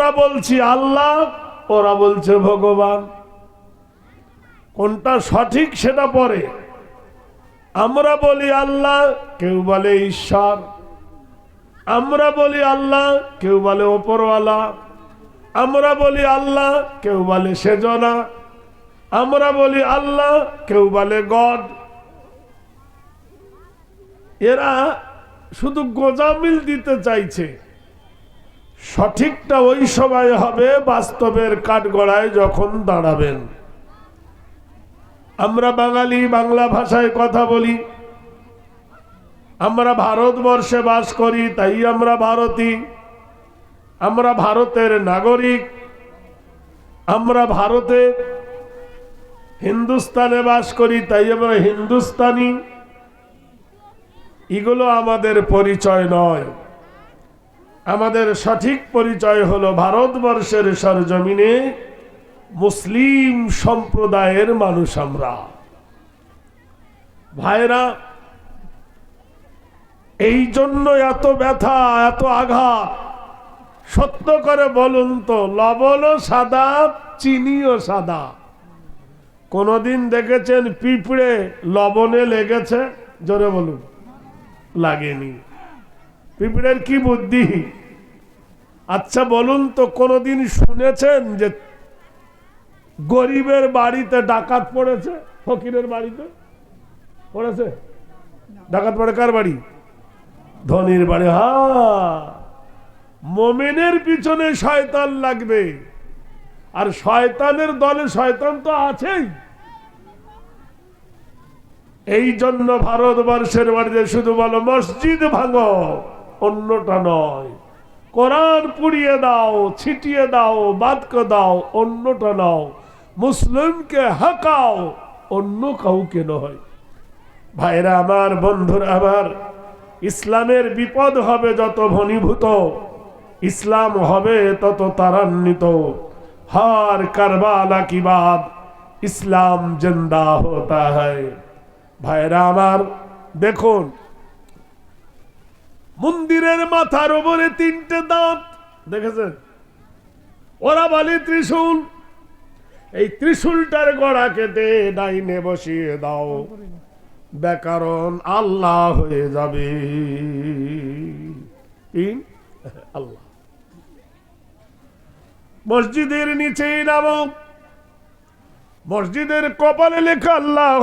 আমরা বলছি, আল্লাহ, ওরা বলছে, ভগবান, কোনটা সঠিক সেটা পরে আমরা বলি, আল্লাহ। কেউ বলে, ঈশ্বর। আমরা বলি, আল্লাহ। কেউ বলে, ওপরওয়ালা। আমরা বলি, আল্লাহ। কেউ বলে, সেজনা। আমরা বলি, আল্লাহ। কেউ বলে, গড। এরা শুধু গোজামিল দিতে চাইছে। সঠিকটা ওই সময় হবে বাস্তবের কাঠগড়ায় যখন দাঁড়াবেন। আমরা বাঙালি, বাংলা ভাষায় কথা বলি। আমরা ভারতবর্ষে বাস করি, তাই আমরা ভারতী। আমরা ভারতের নাগরিক। আমরা ভারতে হিন্দুস্তানে বাস করি, তাই আমরা হিন্দুস্তানি। এগুলো আমাদের পরিচয় নয়। আমাদের সঠিক পরিচয় হলো ভারতবর্ষের সরজমিনে মুসলিম সম্প্রদায়ের মানুষ আমরা। ভাইরা এই জন্য এত ব্যথা, এত আঘাত। সত্য করে বলুন তো লবণও সাদা চিনিও সাদা। কোনদিন দেখেছেন পিঁপড়ে লবণে লেগেছে? জোরে বলুন। লাগেনি। পিঁপড়ের কি বুদ্ধি? আচ্ছা বলুন তো কোনদিন শুনেছেন যে গরিবের বাড়িতে ডাকাত পড়েছে? ফকিরের বাড়িতে পড়েছে? ডাকাত পড়ে কার বাড়ি? ধনির বাড়ি। হা মোমেনের পিছনে শয়তান লাগবে। আর শয়তানের দলে শয়তান তো আছেই। এই জন্য ভারতবর্ষের বাড়িতে শুধু বলো মসজিদ ভাঙো। অন্যটা নয়। কোরআন পুড়িয়ে দাও, ছিটিয়ে দাও, বাদকে দাও, অন্যটা নাও। মুসলিমকে হাকাও, অন্য কাউকে নয়। ভাইরা আমার, বন্ধুরা আমার, ইসলামের বিপদ হবে যত ঘনীভূত ইসলাম হবে তত তারান্বিত হার কারবালা কি বাদ, ইসলাম জিন্দা হতা হয়। ভাইরা আমার, দেখুন মন্দিরের মাথার উপরে তিনটে দাঁত, দেখেছেন? ওরা বলে ত্রিশূল। এই ত্রিশূলটার গড়া কেটে ডাইনে বসিয়ে দাও। ব্যাকরণ আল্লাহ হয়ে যাবে। আল্লাহ। মসজিদের নিচেই নামক মসজিদের কপালে লেখা আল্লাহ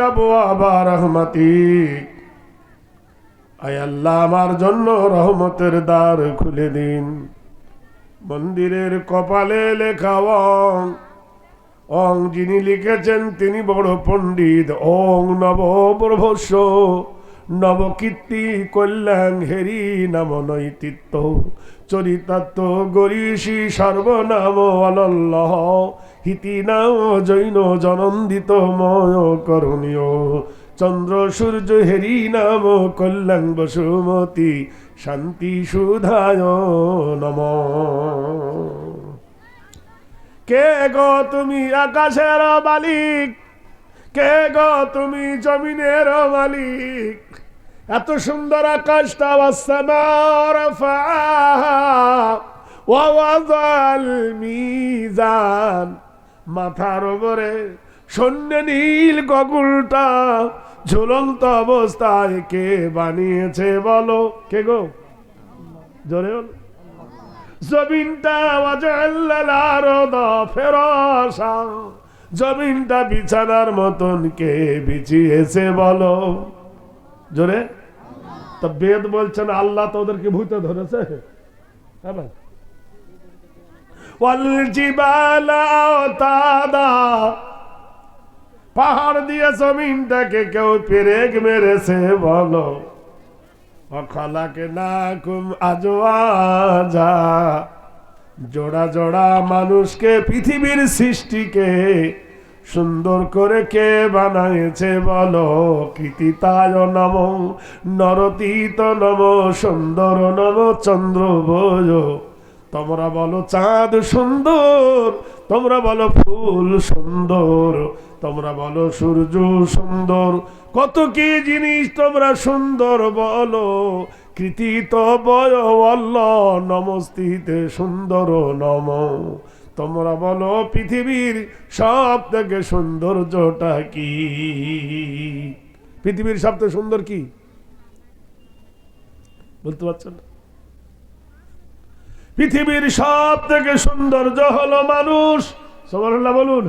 আবু আবার রহমাতিক আয় আল্লাহ আমার জন্য রহমতের দ্বার খুলে দিন। মন্দিরের কপালে লেখা অং অং যিনি লিখেছেন তিনি বড় পণ্ডিত, ওং নব প্রভস্য নবকীর্তি কল্যাণ হেরি নাম নৈতিত্ব চরিতাত্ম গরিষি সর্বনাম অনল্লহ, হিতি নাম জৈন জনন্দিত ময় করণীয়। চন্দ্র সূর্য হেরি নাম কল্যাণ বসুমতি শান্তি সুধায় নম। কে গো তুমি আকাশের মালিক? কে গো তুমি জমিনের মালিক? এত সুন্দর আকাশটা আসসামার ওয়াজাল মিজান মাথার উপরে সৈন্য নীল গগুলটা ঝুলন্ত অবস্থায় কে বানিয়েছে বলো কে গো জোরে বলো জমিনটা ফেরসা জমিনটা বিছানার মতন কে বিছিয়েছে বলো জোরে তা বেদ বলছেন আল্লাহ তো ওদেরকে ভূতে ধরেছে হ্যাঁ ভাই? والجبال أوتادا পাহাড় দিয়ে জমিনটাকে কেউ পেরেক মেরেছে, বলো। অখলাকে না কুম আজওয়াজা জোড়া জোড়া মানুষকে, পৃথিবীর সৃষ্টিকে সুন্দর করে কে বানাইছে বলো। কৃতিতায় নম নরতীত নম সুন্দর নম চন্দ্র বোঝ তোমরা বলো চাঁদ সুন্দর, তোমরা বলো ফুল সুন্দর। তোমরা বলো, সূর্য সুন্দর। কত কি জিনিস তোমরা সুন্দর বলো। কৃতিত বয় নমস্তিতে সুন্দর নম। তোমরা বলো, পৃথিবীর সব থেকে সৌন্দর্যটা কি? পৃথিবীর সব থেকে সুন্দর কি? বলতে পারছেন না? পৃথিবীর সব থেকে সৌন্দর্য হলো মানুষ। সবার বলুন।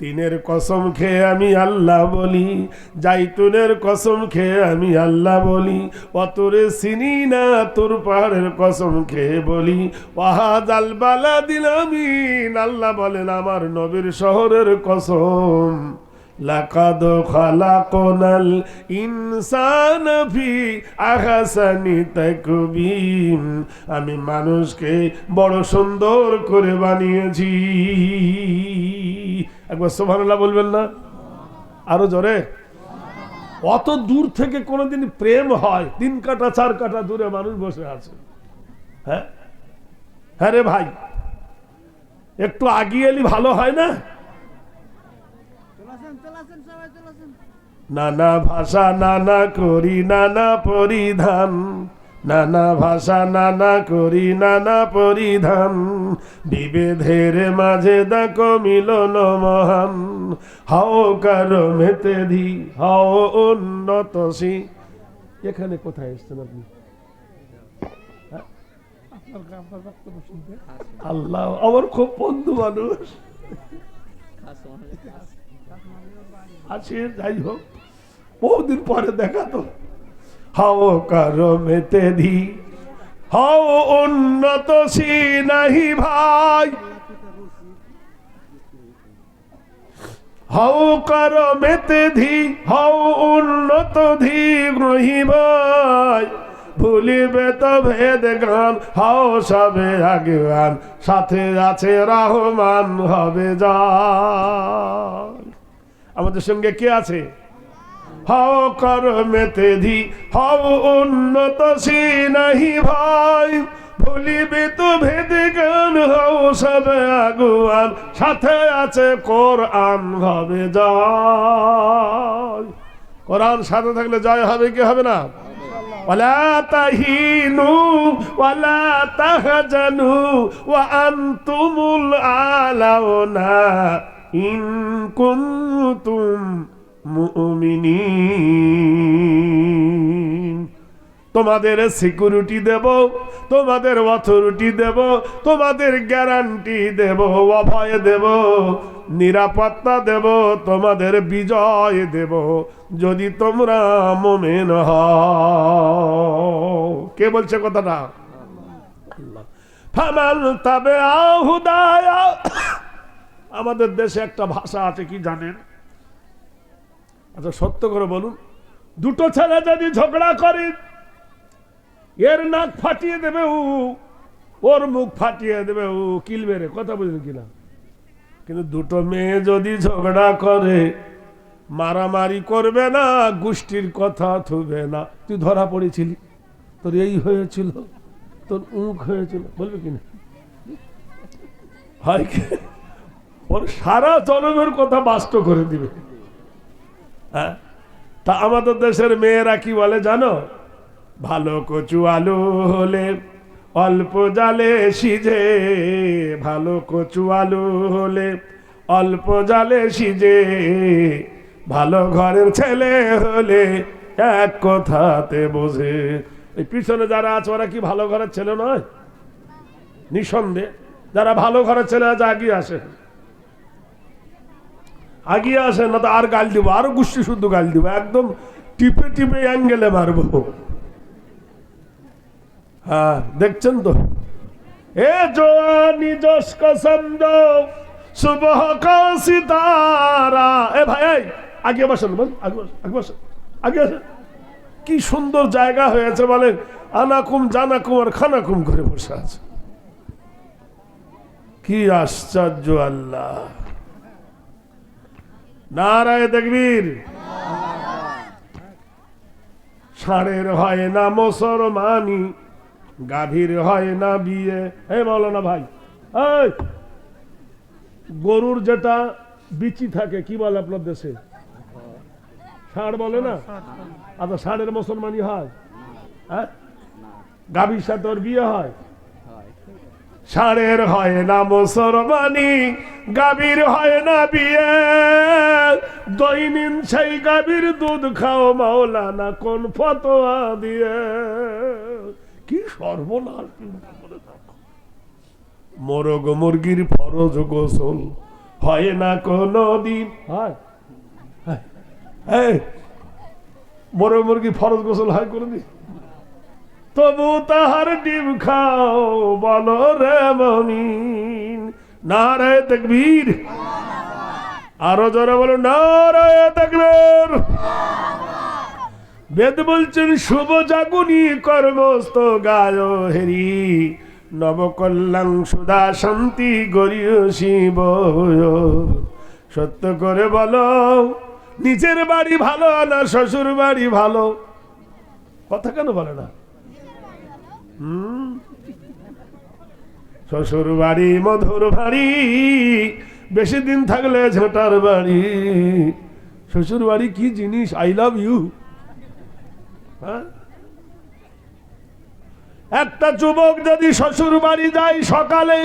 তিনের কসম খেয়ে আমি আল্লাহ বলি, জাইতুনের কসম খেয়ে আমি আল্লাহ বলি, অতরে চিনি না তোর পাহাড়ের কসম খেয়ে বলি। ওয়াহাজাল বালা দিলামিন আল্লাহ বলেন আমার নবীর শহরের কসম। লাকাদ খালাকনাল ইনসান ফি আহসানি তাকবীম। আমি মানুষকে বড় সুন্দর করে বানিয়েছি। একবার সুবহানাল্লাহ বলবেন না? আরও জোরে? অত দূর থেকে কোনোদিন প্রেম হয় তিন কাটা, চার কাটা দূরে মানুষ বসে আছে। হ্যাঁ? হ্যাঁ রে ভাই, একটু আগিয়ে এলি ভালো হয় না? নানা ভাষা নানা করি, নানা পরিধান। নানা ভাষা নানা করি, নানা পরিধান। বিভেদের মাঝে দেখো মিলন মহান। হাও কারও মেতে ধি হাও উন্নতসী এখানে কোথায় এসছেন আপনি? আল্লাহ, আমার খুব বন্ধু মানুষ। আছে, যাই হোক, বহুদিন পরে দেখা তো। হাও কারও মেতে ধি হাও উন্নত সি নাহি ভাই। হাও কারও মেতে ধি হাও উন্নত ধি গ্রহি ভাই। ভুলিবে তো ভেদ গান, হাও সবে আগে সাথে আছে রহমান হবে যা। আমাদের সঙ্গে কে আছে হাও কর মেতে ধি হাও উন্নত সি নাহি ভাই ভুলিবে তো ভেদে গান হাও সব আগুয়ান সাথে আছে কোরআন হবে জয় কোরআন সাথে থাকলে জয় হবে কি হবে না ولا تهينوا ولا تهجنوا وأنتم الأعلون ইন কুনতুম মুমিনিন। তোমাদের সিকিউরিটি দেব তোমাদের অথরিটি দেব তোমাদের গ্যারান্টি দেব অভয় দেব নিরাপত্তা দেব তোমাদের বিজয় দেব। যদি তোমরা মোমেন কে বলছে কথাটা? ফামান তবে আহুদায়া আমাদের দেশে একটা ভাষা আছে কি জানেন? আচ্ছা সত্য করে বলুন। দুটো ছেলে যদি ঝগড়া করে, এর নাক ফাটিয়ে দেবে ও ওর মুখ ফাটিয়ে দেবে ও কিলবে রে কথা বুঝলেন কিনা? কিন্তু দুটো মেয়ে যদি ঝগড়া করে, মারামারি করবে না, গোষ্ঠীর কথা থুবে না। তুই ধরা পড়েছিলি? তোর এই হয়েছিল, তোর উঁক হয়েছিল। বলবে কিনা? হয় কি? ওর সারা জনমের কথা বাস্ত করে দিবে। হ্যাঁ? তা আমাদের দেশের মেয়েরা কি বলে জানো? ভালো কচু আলু হলে অল্প জালে সিজে, ভালো কচু আলু হলে অল্প জালে সিজে, ভালো ঘরের ছেলে হলে এক কথাতে বোঝে। এই পিছনে যারা আছে, ওরা কি ভালো ঘরের ছেলে নয়? নিঃসন্দেহ, যারা ভালো ঘরের ছেলে আছে, আগিয়ে আসে। আগিয়ে আসে না তো আর গাল দিব, আরও গোষ্ঠী শুদ্ধ গাল দিব, একদম টিপে টিপে অ্যাঙ্গেলে মারবো। হ্যাঁ দেখছেন তো? এ জোয়ানি জস কসম সুবহ এ ভাই আগে বসেন, বল আগে আগে আগে আসেন কি সুন্দর জায়গা হয়েছে বলেন, আনাকুম জানাকুম আর খানাকুম করে বসে আছে। কি আশ্চর্য আল্লাহ। নারায় দেখবীর ষাঁড়ের হয় না মুসলমানি গাভীর হয় না বিয়ে। হে না ভাই, এই, গরুর যেটা বিচি থাকে, কি বলে আপনার দেশে? ষাঁড় বলে না? আচ্ছা ষাঁড়ের মুসলমানি হয়। হ্যাঁ? গাভীর সাথে ওর বিয়ে হয়। ষাঁড়ের হয় না মুসলমানি গাভীর হয় না বিয়ে দৈনিন সেই গাভীর দুধ খাও মাওলানা কোন ফতোয়া দিয়ে কি সর্বনাশ। মোরগ মুরগির ফরজ গোসল হয় না কোনো দিন হয় হয়। মোরগ মুরগি ফরজ গোসল হয় কোনোদিন তবু তাহার ডিম খাও, বলো রে মমিন। নারায় তকবীর। আরও জোরে বলো নারায় তকবীর। বেদ বলছেন, শুভ জাগুনি কর্মস্ত গায় হেরি নবকল্যাণ সুদা শান্তি গরিয় শিব সত্য করে বলো, নিজের বাড়ি ভালো না শ্বশুর বাড়ি ভালো? কথা কেন বলে না? শ্বশুর বাড়ি, মধুর বাড়ি, বেশি দিন থাকলে ঝোটার বাড়ি। শ্বশুর বাড়ি কি জিনিস? আই লাভ ইউ একটা যুবক যদি শ্বশুর বাড়ি যায় সকালে,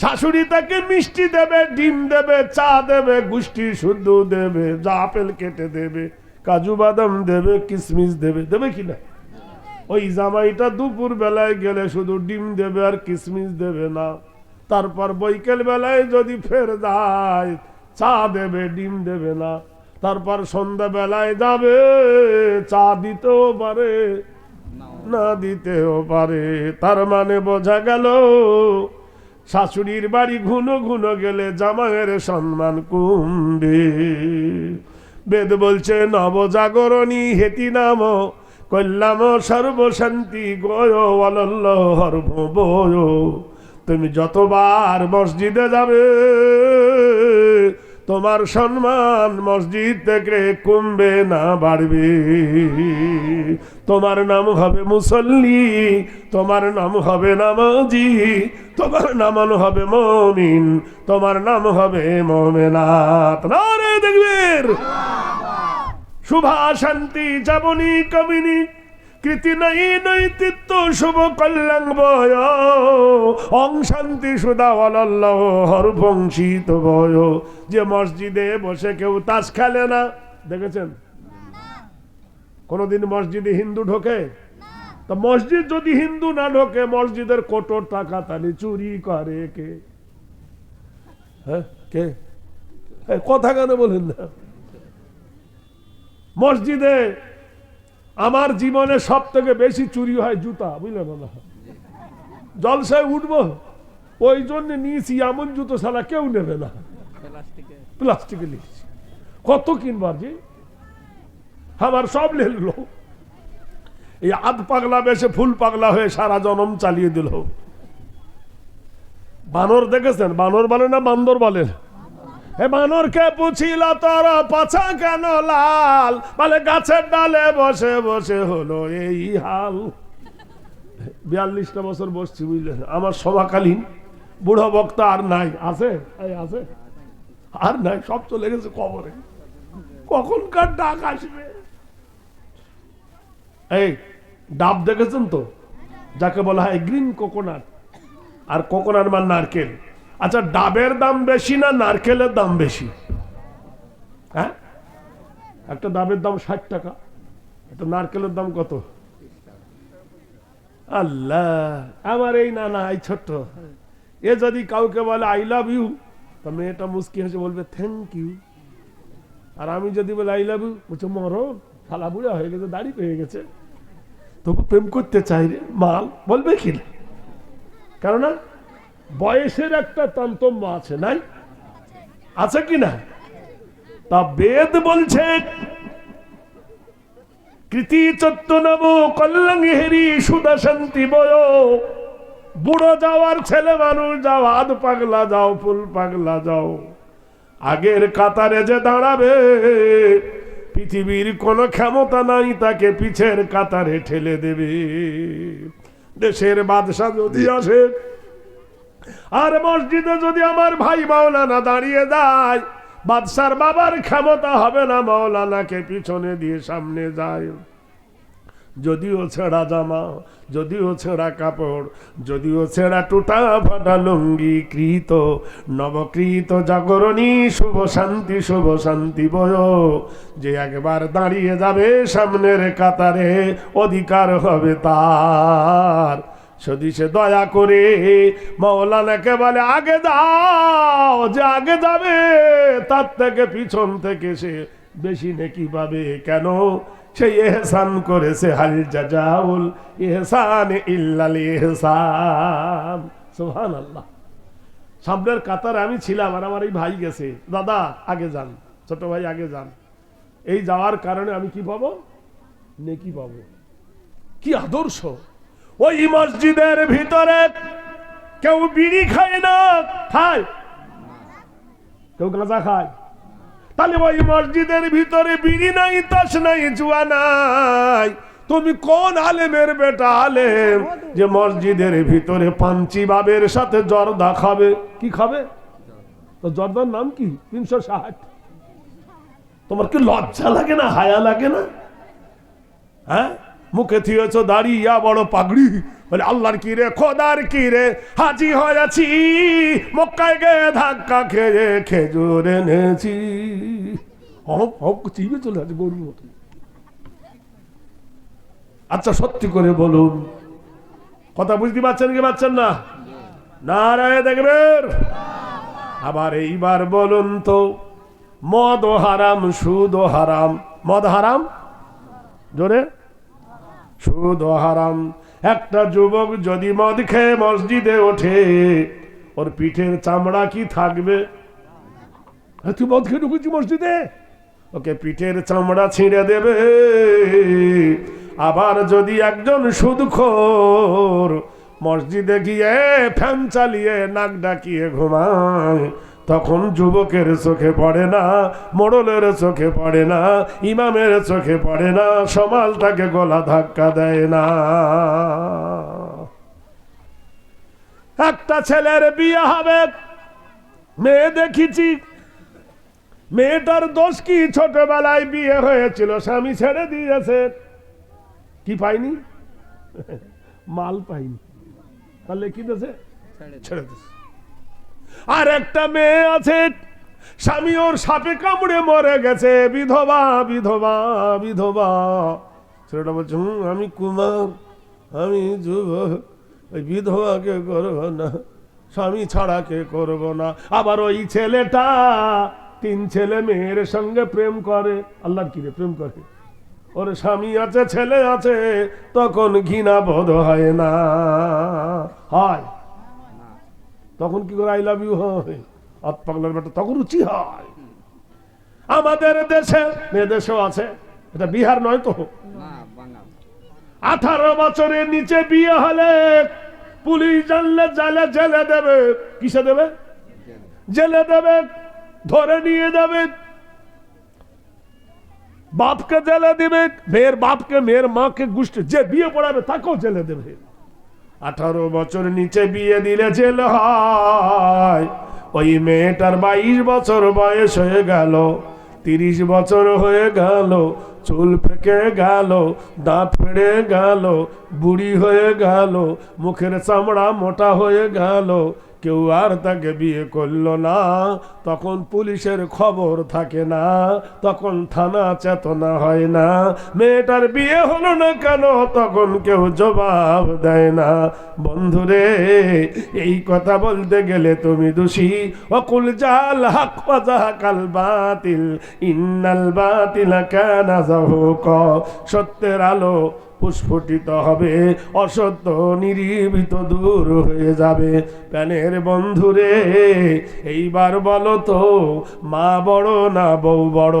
শাশুড়ি তাকে মিষ্টি দেবে, ডিম দেবে, চা দেবে, গুষ্টি শুদ্ধ দেবে, যা আপেল কেটে দেবে, কাজু বাদাম দেবে কিশমিশ দেবে দেবে কিনা ওই জামাইটা দুপুর বেলায় গেলে শুধু ডিম দেবে আর কিসমিস দেবে না। তারপর বৈকাল বেলায় যদি ফের যায়, চা দেবে, ডিম দেবে না। তারপর সন্ধ্যা বেলায় যাবে, চা দিতেও পারে, না দিতেও পারে। তার মানে বোঝা গেল, শাশুড়ির বাড়ি ঘুনো ঘুনো গেলে জামাইয়ের সম্মান কমবে বেদ বলছে, নবজাগরণী হেতি নাম কল্যাম সর্বশান্তি গয় অলল্ল হর্ম বয়। তুমি যতবার মসজিদে যাবে, তোমার সম্মান মসজিদ থেকে কমবে না বাড়বে। তোমার নাম হবে মুসল্লি, তোমার নাম হবে নামাজি, তোমার নাম হবে মমিন, তোমার নাম হবে মমেনাথ না রে দেখবেন শুভা শান্তি যাবনি কমিনি, কৃতি নাই নৈতিত্ব শুভ কল্যাণ বয় অং শান্তি সুদা অল্লাহ হর বংশিত বয় যে মসজিদে বসে কেউ তাস খেলে না। দেখেছেন? কোনদিন মসজিদে হিন্দু ঢোকে? তা মসজিদ যদি হিন্দু না ঢোকে, মসজিদের কোটর টাকা তাহলে চুরি করে কে? হ্যাঁ কে? কথা কেন বলেন না? মসজিদে আমার জীবনে সব থেকে বেশি চুরি হয় জুতা বুঝলেন না জলসায় উঠবো, ওই জন্য নিয়েছি এমন জুতো ছাড়া কেউ নেবে না। প্লাস্টিকে নিয়েছি কত কিনবার যে আমার সব লেলো এই আধ পাগলা বেশে ফুল পাগলা হয়ে সারা জনম চালিয়ে দিল। বানর দেখেছেন? বানর বলে না বান্দর বলেন হে বানরকে পুছিল তোর পাছা কেন লাল? বলে গাছের ডালে বসে বসে হলো এই হাল। বিয়াল্লিশটা বছর বসছি বুঝলেন আমার সভাকালীন বুড়ো বক্তা আর নাই। আছে? আছে? আর নাই, সব চলে গেছে কবরে। কখনকার ডাক আসবে? এই, ডাব দেখেছেন তো? যাকে বলা হয় গ্রিন কোকোনাট। আর কোকোনাট মানে নারকেল আচ্ছা ডাবের দাম বেশি না নারকেলের দাম বেশি? হ্যাঁ? একটা ডাবের দাম ষাট টাকা, একটা নারকেলের দাম কত? আল্লাহ, আমার এই না না এই ছোট্ট। এ যদি কাউকে বলে, আই লাভ ইউ তা মেয়েটা মুস্কি হেসে বলবে থ্যাংক ইউ আর আমি যদি বলে, আই লাভ ইউ বলছে মরণ শালা বুড়া হয়ে গেছে, দাড়ি পেয়ে গেছে। তবু প্রেম করতে চাই রে, মাল, বলবে কি না? কেননা বয়সের একটা তান্তম্য আছে নাই? আছে কি না? তা বেদ বলছে কৃতি চত্ব নব কল্যাণ হেরি সুদা শান্তি বয়। বুড়ো যাও আর ছেলে মানুষ যাও আধ পাগলা যাও ফুল পাগলা যাও। আগের কাতারে যে দাঁড়াবে পৃথিবীর কোনো ক্ষমতা নাই তাকে পিছের কাতারে ঠেলে দেবে। দেশের বাদশাহ যদি আসে আর মসজিদে যদি আমার ভাই মাওলানা দাঁড়িয়ে যায়, বাদশার বাবার ক্ষমতা হবে না, মাওলানাকে পিছনে দিয়ে সামনে যায়। যদিও ছেঁড়া জামা, যদিও ছেঁড়া কাপড়, যদিও ছেঁড়া টুটা ফাটা লুঙ্গি কৃত, নবকৃত জাগরণী, শুভ শান্তি শুভ শান্তি বয়। যে একবার দাঁড়িয়ে যাবে সামনের কাতারে, অধিকার হবে তার। যদি সে দয়া করে মৌলানাকে বলে, আগে দাও, যে আগে যাবে, তার থেকে পিছন থেকে সে বেশি নেকি পাবে। কেন? সে এহসান করেছে হাল জাজাউল, এহসান ইল্লাল এহসান। সুবহান আল্লাহ সামনের কাতারে আমি ছিলাম আর আমার এই ভাই গেছে। দাদা, আগে যান, ছোট ভাই, আগে যান। এই যাওয়ার কারণে আমি কি পাবো? নেকি পাবো। কি আদর্শ! ওই মসজিদের ভিতরে কেউ বিড়ি খায় না, খায়। কেউ গাঁজা খায়। তাহলে ওই মসজিদের ভিতরে বিড়ি নাই, তাস নাই, জুয়া নাই। তুমি কোন আলেমের বেটা আলেম যে মসজিদের ভিতরে পাঞ্চি বাবের সাথে জর্দা খাবে? কি খাবে? তো জর্দার নাম কি? তিনশো ষাট। তোমার কি লজ্জা লাগে না, হায়া লাগে না? হ্যাঁ? মুখে থিয়েছ দাঁড়িয়া বড় পাগড়ি। বলে, আল্লাহর কি রে খোদার কি রে হাজি হয়েছি। মক্কায় গে ধাক্কা খেয়ে খেজুর এনেছি। চিবে চলে আছে গরুর মতো। আচ্ছা সত্যি করে বলুন, কথা বুঝতে পারছেন কি পাচ্ছেন না? নারায় দেখবেন আবার এইবার বলুন তো, মদ হারাম, সুদ হারাম। মদ হারাম? জোরে। সুদ হারাম একটা যুবক যদি মদ খেয়ে মসজিদে ওঠে, ওর পিঠের চামড়া কি থাকবে? তুই মদ খেয়ে ঢুকেছি মসজিদে? ওকে পিঠের চামড়া ছিঁড়ে দেবে। আবার যদি একজন সুদখোর মসজিদে গিয়ে ফ্যান চালিয়ে নাক ডাকিয়ে ঘুমায় তখন যুবকের চোখে পড়ে না মোড়লের চোখে পড়ে না ইমামের চোখে পড়ে না সমাজটাকে গলা ধাক্কা দেয় না। একটা ছেলের বিয়ে হবে মেয়ে দেখেছি। মেয়েটার দোষ কি? ছোটবেলায় বিয়ে হয়েছিল স্বামী ছেড়ে দিয়েছে। কি পাইনি? মাল পাইনি। তাহলে কি দেছে ছেড়ে দিয়েছে। আর একটা মেয়ে আছে। স্বামী ওর সাপে কামড়ে মরে গেছে। বিধবা বিধবা বিধবা। ছেলেটা বলছে, হুম, আমি কুমার, আমি যুবক ওই বিধবাকে করব না, স্বামী ছাড়া কে করব না। আবার ওই ছেলেটা তিন ছেলে মেয়ের সঙ্গে প্রেম করে। আল্লাহর কি রে প্রেম করে? ওর স্বামী আছে, ছেলে আছে, তখন ঘৃণা বোধ হয় না। হয় তখন কি করে আই লাভ ইউ হয়। অত বেটা তখন রুচি হয়। আমাদের দেশে দেশেও আছে। এটা বিহার নয় তো? আঠারো বছরের নিচে বিয়ে হলে পুলিশ জানলে জালে জেলে দেবে। কিসে দেবে? জেলে দেবে, ধরে নিয়ে যাবে। বাপকে জেলে দেবে, মেয়ের বাপকে, মেয়ের মাকে গুষ্টি যে বিয়ে পড়াবে, তাকেও জেলে দেবে। আঠারো বছর নিচে বিয়ে দিলে জেল হয়। ওই মেয়েটার বাইশ বছর বয়স হয়ে গেল, তিরিশ বছর হয়ে গেল, চুল ফেঁকে গেল, দাঁত ফেড়ে গেল, বুড়ি হয়ে গেল, মুখের চামড়া মোটা হয়ে গেল কেউ আর তাকে বিয়ে করল না। তখন পুলিশের খবর থাকে না। তখন থানা চেতনা হয় না। মেয়েটার বিয়ে হলো না কেন? তখন কেউ জবাব দেয় না। বন্ধুরে, এই কথা বলতে গেলে তুমি দোষী। অকুল জাল হাক কাল বাতিল। ইন্নাল বাতিল কানা সত্যের আলো পুষ্পটিত হবে, অসত্য নিরীবিত দূর হয়ে যাবে। প্যানের বন্ধুরে, এইবার বলো তো, মা বড় না বউ বড়?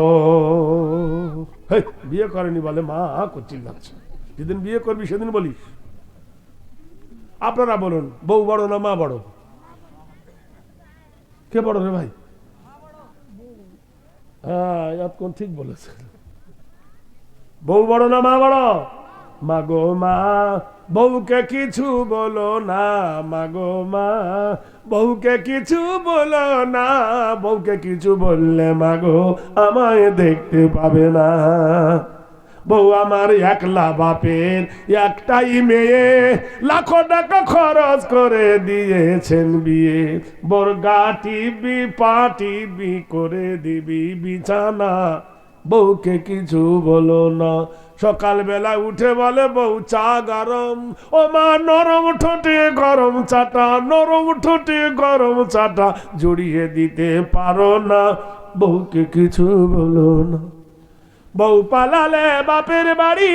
বিয়ে করেনি বলে মা করছিল লাগছে যেদিন বিয়ে করবি সেদিন বলিস। আপনারা বলুন, বউ বড় না মা বড়? কে বড় রে ভাই? হ্যাঁ ঠিক বলেছে বউ বড় না মা বড়? মা গো মা, বউকে কিছু বলো না মা গো মা, বউকে কিছু বলো না, বউকে কিছু বললে মাগো আমায় দেখতে পাবে না। বউ আমার একলা বাপের, একটাই মেয়ে, লাখো টাকা খরচ করে দিয়েছেন বিয়ে। বর্গা টিভি পা টিভি করে দিবি বিছানা, বউকে কিছু বলো না সকালবেলা উঠে বলে, বউ, চা গরম। ও মা, নরম ঠোঁটে গরম চাটা, নরম ঠোঁটে গরম চাটা। জড়িয়ে দিতে পারো না। বউকে কিছু বলো না। বউ পালালে বাপের বাড়ি।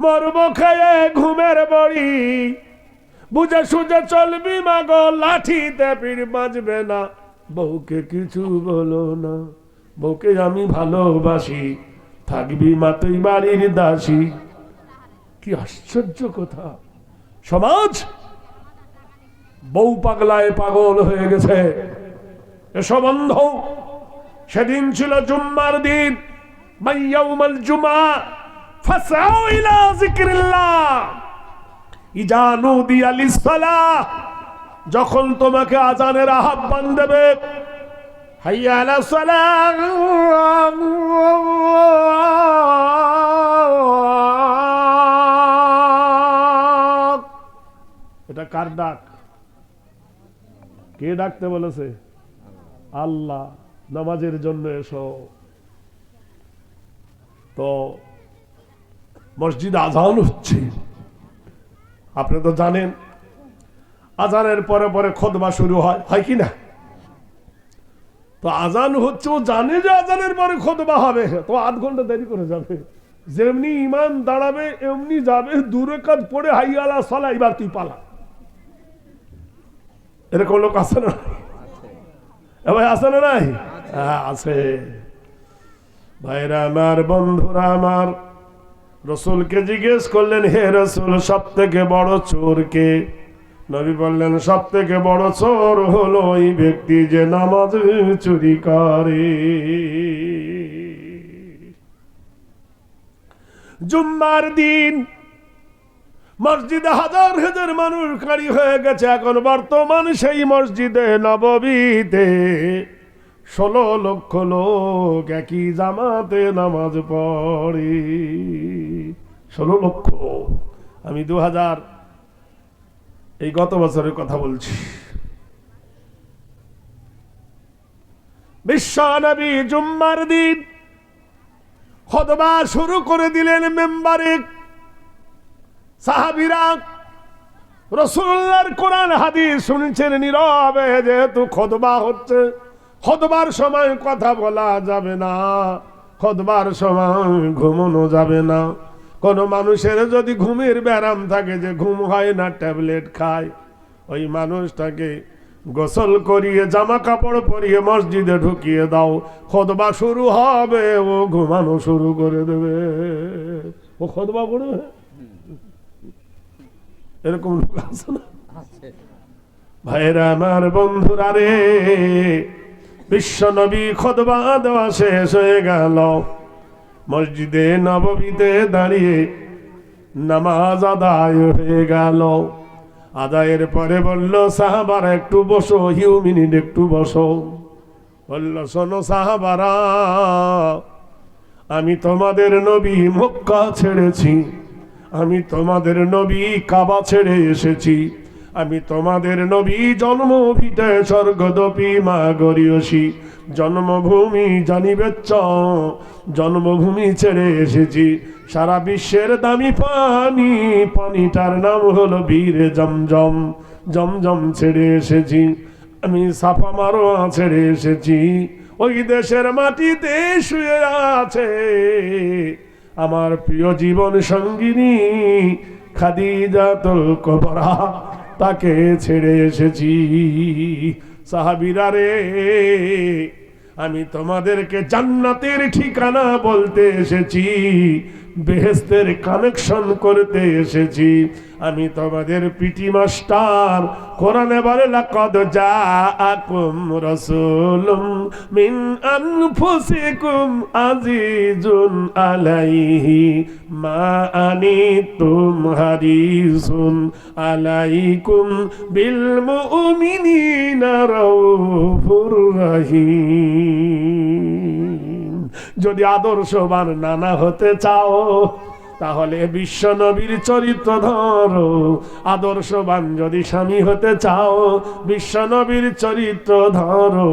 মরব খেয়ে ঘুমের বড়ি। বুঝে সুঝে চলবি মাগো, লাঠিতে পিড় বাজবে না। বউকে কিছু বলো না। বউকে আমি ভালোবাসি। থাকবি মা তুই বাড়ির দাসী। কি আশ্চর্য কথা। সমাজ, বউ পাগলায় পাগল হয়ে গেছে। এসব সেদিন ছিল জুম্মার দিন। ইলা যখন তোমাকে আজানের আহ্বান দেবে, হাইয়া কার ডাক? কে ডাকতে বলেছে? আল্লাহ, নামাজের জন্য এসো। তো, মসজিদ আজান হচ্ছে। আপনি তো জানেন, আজানের পরে পরে খোদবা শুরু হয় হয় কি না? তো আজান হচ্ছে, ও জানে যে আজানের পরে খোদবা হবে। তো আধ ঘণ্টা দেরি করে যাবে। যেমনি ইমান দাঁড়াবে, এমনি যাবে, দূরে কাজ পড়ে হাইয়ালা সালা, এবার তুই পালা। এরকম লোক আছে না? ভাই আছে না নাই? আছে। ভাইরা আমার, বন্ধুরা আমার, রসুলকে জিজ্ঞেস করলেন, হে রসুল সব থেকে বড় চোর কে? নবী বললেন সব থেকে বড় চোর হলো ওই ব্যক্তি যে নামাজ চুরি করে। জুম্মার দিন মসজিদে হাজার হাজার মানুষ কারি হয়ে গেছে, এখন বর্তমান সেই মসজিদে নববীতে ষোলো লক্ষ লোক একই জামাতে নামাজ পড়ে। ষোলো লক্ষ। আমি দু হাজার এই গত বছরের কথা বলছি। বিশ্বনবী জুম্মার দিন খতবা শুরু করে দিলেন মেম্বারে সাহাবিরা রসুল্লার কোরআন হাদিস শুনছেন নীরবে, যেহেতু খতবা হচ্ছে। খতবার সময় কথা বলা যাবে না। খতবার সময় ঘুমানো যাবে না। কোনো মানুষের যদি ঘুমের ব্যারাম থাকে, যে ঘুম হয় না, ট্যাবলেট খায়, ওই মানুষটাকে গোসল করিয়ে জামা কাপড় পরিয়ে মসজিদে ঢুকিয়ে দাও। খতবা শুরু হবে, ও ঘুমানো শুরু করে দেবে। ও খতবা পড়বে? এরকম লোক আছে না? ভাইরা আমার বন্ধুরা রে, বিশ্ব নবী খতবা দেওয়া শেষ হয়ে গেল। মসজিদে নববীতে দাঁড়িয়ে নামাজ আদায় হয়ে গেল। আদায়ের পরে বলল, সাহাবার, একটু বসো, হিউ মিনিট একটু বসো। বলল, শোনো সাহাবারা, আমি তোমাদের নবী মক্কা ছেড়েছি। আমি তোমাদের নবী কাবা ছেড়ে এসেছি। আমি তোমাদের নবী জন্মভিটে স্বর্গদপি মা গরিয়সী। জন্মভূমি জানিবে জন্মভূমি ছেড়ে এসেছি। সারা বিশ্বের দামি পানি, পানিটার নাম হলো বীর জমজম। জমজম ছেড়ে এসেছি। আমি সাফা মারোয়া ছেড়ে এসেছি। ওই দেশের মাটিতে শুয়ে আছে। আমার প্রিয় জীবন সঙ্গিনী খাদিজাতুল কবরা, তাকে ছেড়ে এসেছি। সাহাবিরা রে, আমি তোমাদেরকে জান্নাতের ঠিকানা বলতে এসেছি। বেহেস্তের কানেকশন করতে এসেছি। আমি তোমাদের পিটি মাস্টার। কোরআনে বলে, লাকাদ জাআকুম রাসূলুম মিন আনফুসিকুম আজিজুন আলাইহি মা আনি আনিতুম হারিসুন আলাইকুম বিল মুমিনিনা রাউফুর রহিম। যদি আদর্শবান নানা হতে চাও তাহলে বিশ্ব নবীর চরিত্র ধরো। আদর্শবান যদি স্বামী হতে চাও বিশ্ব নবীর চরিত্র ধরো।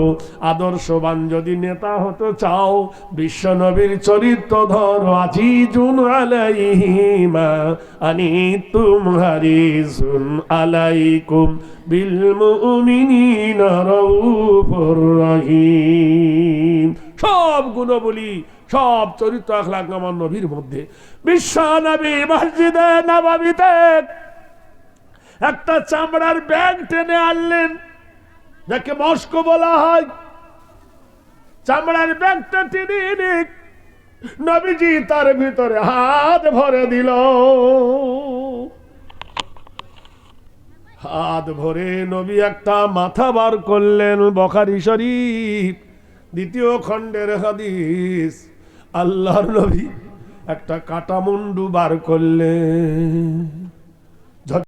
আদর্শবান যদি নেতা হতে চাও বিশ্ব নবীর চরিত্র ধরো। আজিজুন আলাইহিমা আনি তুম হারিসুন আলাইকুম বিল মুমিনিনা রাউফুর রহিম। সব গুণবলী সব চরিত্র আখলাক আমার নবীর মধ্যে। বিশ্ব নবী মসজিদে নবাবিতে একটা চামড়ার ব্যাগ টেনে আনলেন। যাকে মস্ক বলা হয়। চামড়ার ব্যাগটা টেনে এনে নবীজি তার ভিতরে হাত ভরে দিল। হাত ভরে নবী একটা মাথা বার করলেন, বখারি শরীফ, দ্বিতীয় খণ্ডের হাদিস। আল্লাহর নবী একটা কাটামুন্ডু বার করলেন।